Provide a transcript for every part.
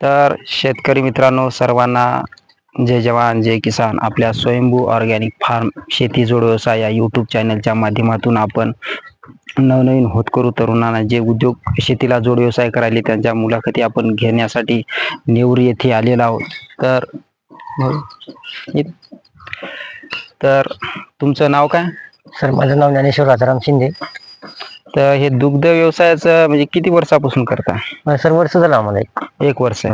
तर शेतकरी मित्रांनो सर्वांना जय जवान जय किसान. आपल्या स्वयंभू ऑर्गॅनिक फार्म शेती जोड व्यवसाय या यूट्यूब चॅनलच्या माध्यमातून आपण नवनवीन होतकरू तरुणांना जे उद्योग शेतीला जोड व्यवसाय करायले त्यांच्या मुलाखती आपण घेण्यासाठी नेवरी येथे आलेलो आहोत. तर तर तुमचं नाव काय? सर माझं नाव ज्ञानेश्वर राजाराम शिंदे. तर हे दुग्ध व्यवसायाचं म्हणजे किती वर्षापासून करता? सर वर्ष झालं आम्हाला एक. एक वर्ष.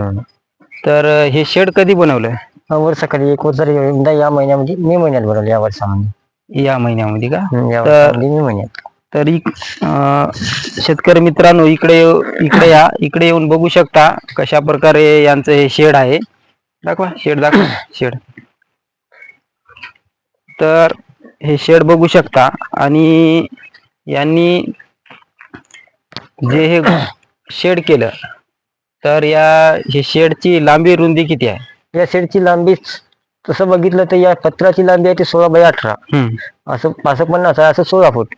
तर हे शेड कधी बनवलं? अं, वर्षाखाली एक वर्ष झाली, एकदा या महिन्यामध्ये मे महिन्यात बनवलं या वर्षामध्ये. या महिन्यामध्ये का? या तर- वर्षामध्ये मे महिन्यात. तर इक- अं, शेतकरी मित्रांनो इकडे येऊ- इकडे या इकडे येऊन बघू शकता कशा प्रकारे यांचं हे शेड आहे. दाखवा शेड दाखवा शेड. तर हे शेड बघू शकता आणि यांनी जे हे शेड केलं तर या हे शेडची लांबी रुंदी किती आहे? या शेडची लांबी तसं बघितलं तर या पत्राची लांबी आहे ती सोळा बाय अठरा. असं असं पन्नास आहे असं सोळा फूट.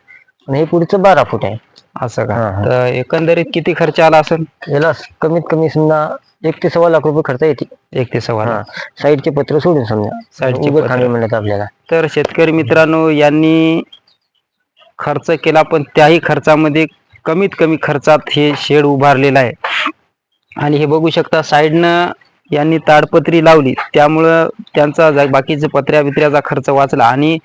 आणि हे पुढचं बारा फूट आहे. असं का? हा, हा. तर एकंदरीत किती खर्च आला असेल? याला कमीत कमी समजा एक ते सव्वा लाख रुपये खर्च येते एक ते सव्वा लाख. साईडचे पत्र सोडून समजा. साईडचे उभे पत्र. खांबे म्हणतात आपल्याला. तर शेतकरी मित्रांनो यांनी खर्च केला पण त्याही खर्चामध्ये कमीत कमी खर्चात हे शेड उभारलेलं आहे. आणि हे बघू शकता साईडनं यांनी ताडपत्री लावली. त्यामुळं त्यांचा बाकीचे पत्र्या बित्र्याचा खर्च वाचला. आणि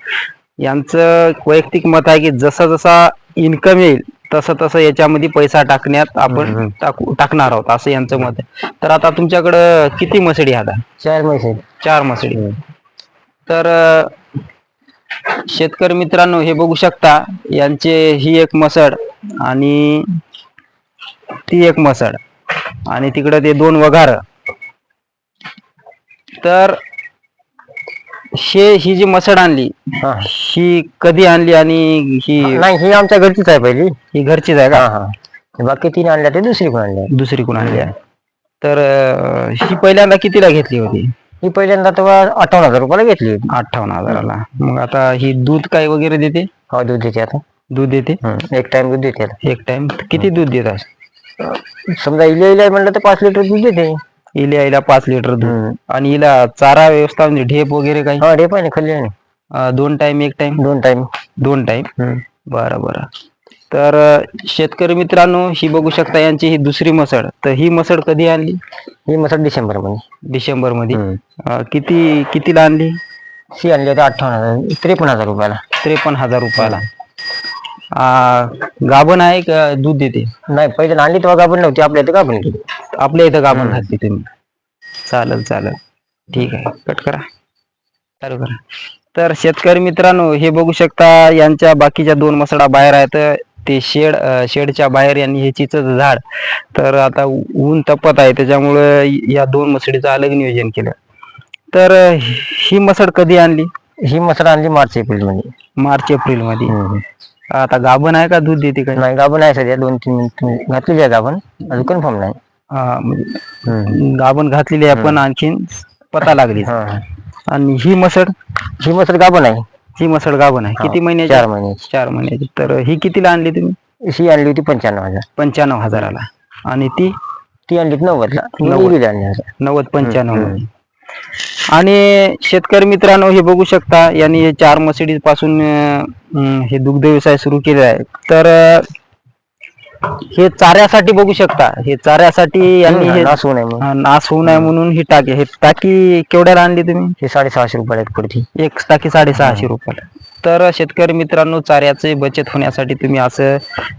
यांचं वैयक्तिक मत आहे की जसा जसा इन्कम येईल तसं तसं याच्यामध्ये पैसा टाकण्यात आपण. टाकू टाकणार आहोत असं यांचं मत आहे. तर आता तुमच्याकडं किती मसडी आता? चार आहेत चार मसडी. तर शेतकरी मित्रांनो हे बघू शकता यांचे ही एक मसड आणि ती एक मसड. आणि तिकडे ते दोन वघार. तर शे ही जी मसड आणली हा. ही कधी आणली आणि ही नाही ही आमच्या घरचीच आहे पहिली. ही घरचीच आहे हा का हा बाकी तीन आणल्या ते दुसरी पण आणल्या? दुसरी कोण आणली आहे? तर अ, ही पहिल्यांदा कितीला घेतली होती? ही पहिल्यांदा तेव्हा अठ्ठावन्न हजार रुपयाला घेतली. होती अठ्ठावन्न हजाराला. मग आता ही दूध काय वगैरे देते? हा दूध देते आता. दूध देते? एक टाइम दूध देते आता. एक टाइम किती दूध देतात समजा इले इले म्हणलं तर पाच लिटर दूध देते. इले आईला पाच लिटर दूध. आणि हिला चारा व्यवस्था म्हणजे ढेप वगैरे काही? हा रे पाहिजे खाल्ली आहे अं, दोन टाइम एक टाइम दोन टाइम दोन टाइम बरं बरं. तर शेतकरी मित्रांनो ही बघू शकता यांची ही दुसरी मसड तर ही मसड कधी आणली? ही मसाला डिसेंबरमध्ये डिसेंबरमध्ये. अं, किती कितीला आणली? ही आणली होती अठ्ठावन्न हजार त्रेपन्न हजार रुपयाला. त्रेपन्न हजार रुपयाला. अं, गाभण आहे का दूध देते? नाही पहिले आणली तेव्हा गाभण नव्हती आपल्या इथं गाभण आपल्या इथं गाभण घातली तुम्ही. चालेल चालेल. ठीक आहे कट करा. चालू करा. तर शेतकरी मित्रांनो हे बघू शकता यांच्या बाकीच्या दोन मसडा बाहेर आहेत. ते शेड शेडच्या बाहेर यांनी हे चिचच झाड तर आता ऊन तपत आहे. त्याच्यामुळं या दोन मसडीचं अलग नियोजन केलं. तर ही मसड कधी आणली? ही मसाला आणली मार्च एप्रिलमध्ये मार्च एप्रिलमध्ये. आता गाभण आहे का दूध देते काय? नाही गाभण आहे सध्या. दोन तीन मिनिट घातलेली आहे गाभण. अजून कन्फर्म नाही. हा, म्हणजे. गाभण घातलेली आहे पण आणखीन पता लागली. आणि ही मसड? ही मसाला गाभण आहे. ही मसड गाभण आहे. किती महिन्याची? चार महिन्याची. चार महिन्याची. तर ही कितीला आणली तुम्ही? ही आणली होती पंच्याण्णव हजार. पंच्याण्णव हजाराला. आणि ती? ती आणली नव्वदला. नव्वद. नव्वद आणली. नव्वद पंच्याण्णव. आणि शेतकरी मित्रांनो हे बघू शकता यांनी हे चार मसिडी पासून हे दुग्ध व्यवसाय सुरू केलेला आहे तर हे चाऱ्यासाठी बघू शकता. हे चाऱ्यासाठी यांनी हे नास होऊ नये म्हणून. हा, नाश होऊ नये म्हणून ही टाकी हे टाकी केवढ्याला आणली तुम्ही? हे साडेसहाशे रुपयाला एक पडती एक टाकी साडेसहाशे रुपयाला. तर शेतकरी मित्रांनो चाऱ्याचे बचत होण्यासाठी तुम्ही असं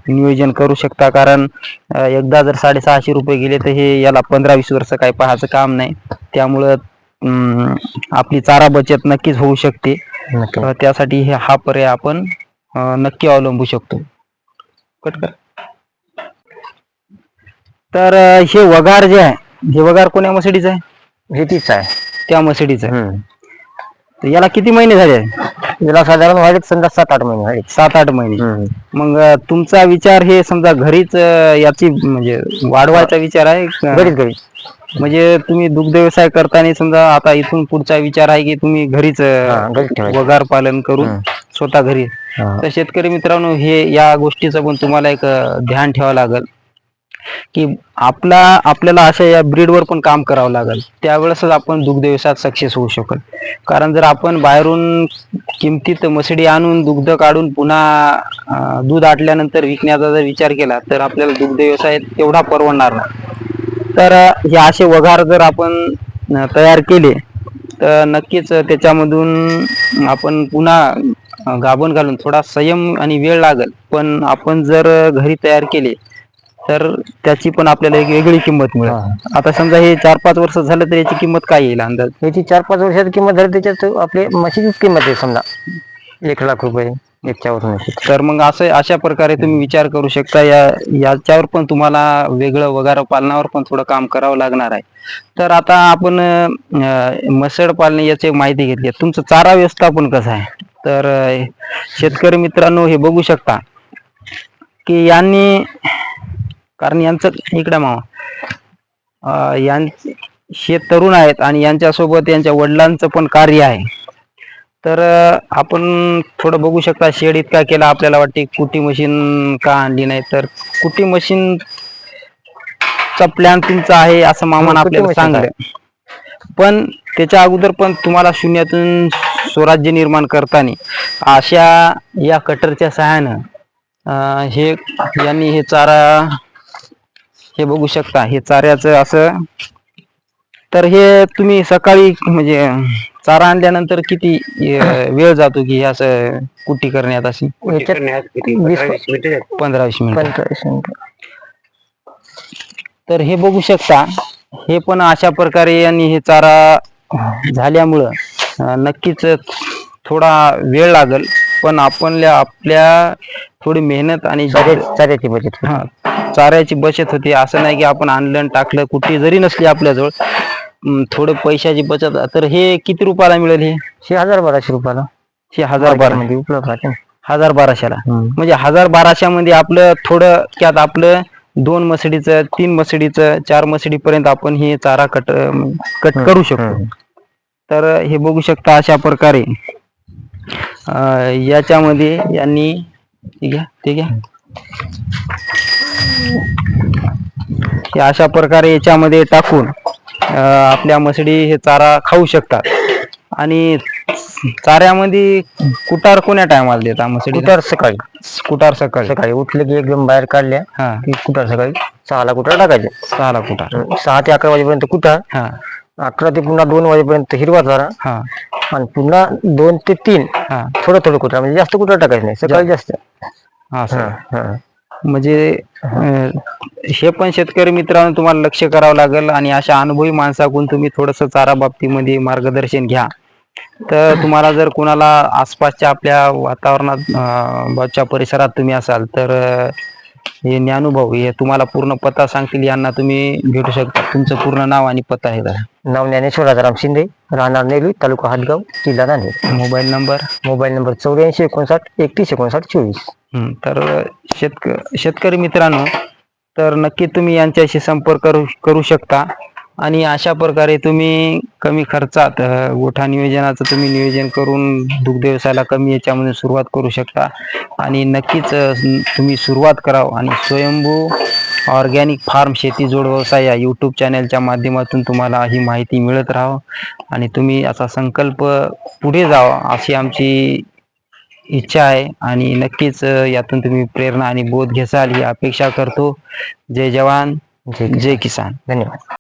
नियोजन करू शकता. कारण अं, एकदा जर साडेसहाशे रुपये गेले तर हे याला पंधरा वीस वर्ष काही पाहायचं काम नाही. त्यामुळं अं, आपली चारा बचत नक्कीच होऊ शकते. नक्की. त्यासाठी हे हा पर्याय आपण अं, नक्की अवलंबू शकतो. कट कर तर अं, हे वगार जे आहे हे वगार कोण्या मसडीचं आहे हे तीच आहे त्या मसडीचं आहे. हम्म. तर याला किती महिने झाले याला साधारण व्हायला समजा सात आठ महिने व्हायले. सात आठ महिने हम्म. मग अं, तुमचा विचार हे समजा घरीच अं, याची म्हणजे वाढवायचा विचार आहे का? घरीच घरी म्हणजे तुम्ही दुग्ध व्यवसाय करताना समजा आता इथून पुढचा विचार आहे की तुम्ही घरीच अं, हा, घरीच ठेवायचं. वगार पालन करून. स्वतः घरी हा. तर शेतकरी मित्रांनो हे या गोष्टीचं पण तुम्हाला एक अं, ध्यान ठेवावं लागेल की आपला आपल्याला अशा या ब्रीडवर पण काम करावं लागेल. त्यावेळेसच आपण दुग्ध व्यवसायात सक्सेस होऊ शकल. कारण जर आपण बाहेरून किमतीत मसडी आणून दुग्ध काढून पुन्हा दूध आटल्यानंतर विकण्याचा जर विचार केला तर आपल्याला दुग्ध व्यवसाय तेवढा परवडणार नाही. तर हे असे वघार जर आपण तयार केले तर नक्कीच त्याच्यामधून आपण पुन्हा गाभण घालून थोडा संयम आणि वेळ लागेल. पण आपण जर घरी तयार केले तर त्याची पण आपल्याला एक वेगळी किंमत मिळेल. आता समजा हे चार पाच वर्ष झालं तर याची किंमत काय येईल अंदाज? याची चार पाच वर्षाची किंमत झाली त्याच्यात आपले म्हशीचीच किंमत आहे समजा. एक लाख रुपये तर मग असं अशा प्रकारे तुम्ही विचार करू शकता. या याच्यावर पण तुम्हाला वेगळं वगार पालनावर पण थोडं काम करावं लागणार आहे. तर आता आपण अं, म्हसड पालने याची माहिती घेतली. तुमचं चारा व्यवस्थापन कसं आहे? तर शेतकरी मित्रांनो हे बघू शकता की यांनी कारण यांचं इकडे मामा अं, यां हे तरुण आहेत आणि यांच्यासोबत यांच्या वडिलांचं पण कार्य आहे. तर आपण थोडं बघू शकता शेड इतका केला आपल्याला वाटते कुटी मशीन का आणली नाही. तर कुटी मशीन चा प्लॅन तुमचा आहे असं मामानं आपल्याला सांगलं. पण त्याच्या अगोदर पण तुम्हाला शून्यातून स्वराज्य निर्माण करताना अशा या कटरच्या सहाय्यानं हे यांनी हे चारा हे बघू शकता हे चाऱ्याचं असं. तर हे तुम्ही सकाळी म्हणजे चारा आणल्यानंतर किती वेळ जातो की हे असं कुटी करण्यात अशी? पंधरा वीस मिनिट. तर हे बघू शकता हे पण अशा प्रकारे यांनी हे चारा झाल्यामुळं नक्कीच थोडा वेळ लागल. पण आपल्या आपल्या थोडी मेहनत आणि चाऱ्या- चाऱ्याची बचत चाऱ्याची बचत होते. असं नाही की आपण आणलं आणि टाकलं कुठे जरी नसली आपल्याजवळ थोडं पैशाची बचत. तर हे किती रुपयाला मिळेल हे? हजार बाराशे रुपयाला. हजार बारा मध्ये उपलब्ध राहते. हजार बाराशेला. म्हणजे हजार बाराशे मध्ये आपलं थोडं त्यात आपलं दोन मसडीचं तीन मसडीचं चार मसडी पर्यंत आपण हे चारा कट कट करू शकतो. तर हे बघू शकता अशा प्रकारे. याच्यामध्ये यांनी ठीक आहे ठीक आहे अशा प्रकारे याच्यामध्ये टाकून आपल्या मसडी हे चारा खाऊ शकतात. आणि चाऱ्यामध्ये कुटार कोण्या टायमाला देता मसडी कुटार सकाळी. कुटार सकाळी. सकाळी उठले की एकदम बाहेर काढल्या हा. की कुटार सकाळी सहाला कुटार टाकायचे. सहाला कुटार. सहा ते अकरा वाजेपर्यंत कुटार. हा. अकरा ते पुन्हा दोन वाजेपर्यंत हिरवा चारा. हा. आणि पुन्हा दोन ते तीन हा. थोडं थोडं कुटार. म्हणजे जास्त कुटार टाकायचं नाही. सकाळी जास्त. हा सर हा, हा. म्हणजे हे पण शेतकरी मित्रांनो तुम्हाला लक्ष करावं लागेल आणि अशा अनुभवी माणसाकडून तुम्ही थोडस चारा बाबतीमध्ये मार्गदर्शन घ्या. तर तुम्हाला जर कोणाला आसपासच्या आपल्या वातावरणात परिसरात तुम्ही असाल तर हे ज्ञानुभव हे तुम्हाला पूर्ण पत्ता सांगतील यांना तुम्ही भेटू शकता. तुमचं पूर्ण नाव आणि पत्ता आहे जरा नाव ज्ञानेश्वर राजाराम शिंदे राहणार नेरळी तालुका हातगाव जिल्हा Nanded. Mobile number? Mobile number चौऱ्याऐंशी एकोणसाठ एकतीस एकोणसाठ चोवीस. हं, तर शेतक शेतकरी मित्रांनो तर नक्की तुम्ही यांच्याशी संपर्क करू करू शकता. आणि अशा प्रकारे तुम्ही कमी खर्चात अ, गोठा नियोजनाचं तुम्ही नियोजन करून दुग्ध व्यवसायाला कमी याच्यामध्ये सुरुवात करू शकता. आणि नक्कीच अ, तुम्ही सुरुवात करावं. आणि स्वयंभू ऑर्गॅनिक फार्म शेती जोड व्यवसाय या यूट्यूब चॅनलच्या माध्यमातून तुम्हाला ही माहिती मिळत राहावं. आणि तुम्ही असा संकल्प पुढे जावा अशी आमची इच्छा आहे आणि नक्कीच यातून तुम्ही प्रेरणा आणि बोध घेसाल ही अपेक्षा करतो. जय जवान जय किसान. धन्यवाद.